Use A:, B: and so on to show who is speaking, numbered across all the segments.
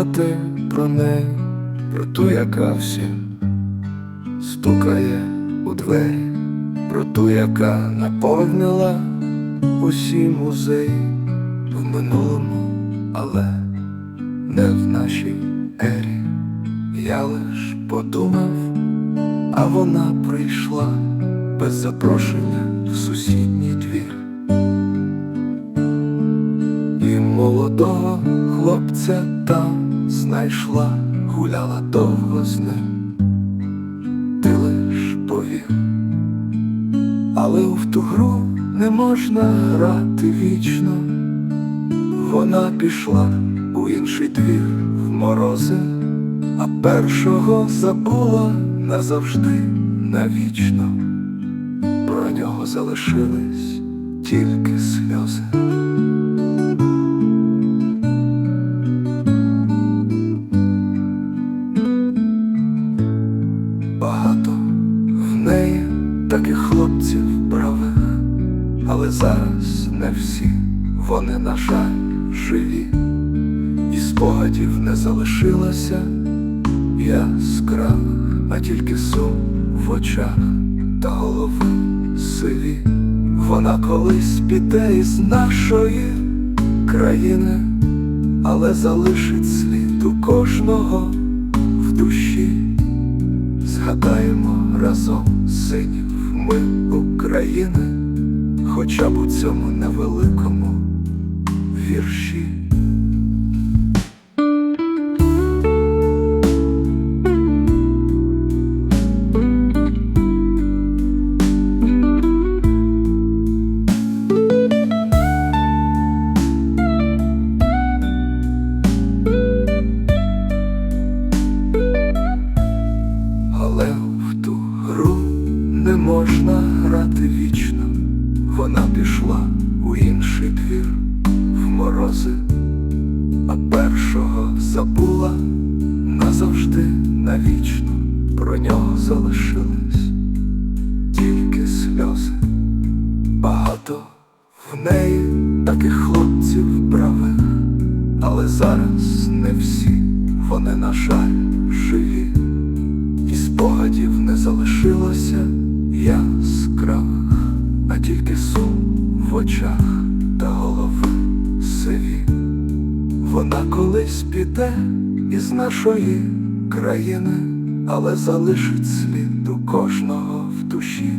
A: думати про неї, про ту, яка всім стукає у двері, про ту, яка наповнила усі музеї в минулому, але не в нашій ері. Я лиш подумав, а вона прийшла без запрошення в сусідній молодого хлопця там знайшла, гуляла довго з ним, ти лиш повір, але в ту гру не можна грати вічно. Вона пішла у інший двір в морози, а першого забула назавжди навічно. Про нього залишились тільки сльози. Таких хлопців правих, але зараз не всі вони, на жаль, живі, і спогадів не залишилося яскравих, а тільки сум в очах та голови сиві. Вона колись піде із нашої країни, але залишить слід у кожного в душі. Згадаємо разом синів ми України, хоча б у цьому невеликому вірші. Двір в морози, а першого забула назавжди навічно. Про нього залишились тільки сльози. Багато в неї таких хлопців правих, але зараз не всі вони, на жаль, живі. І спогадів не залишилося яскравих, а тільки сум в очах Вона колись піде із нашої країни, але залишить слід у кожного в душі.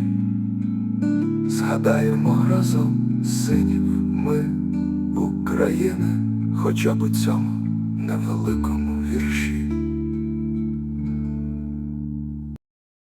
A: Згадаємо разом синів ми України, хоча б у цьому невеликому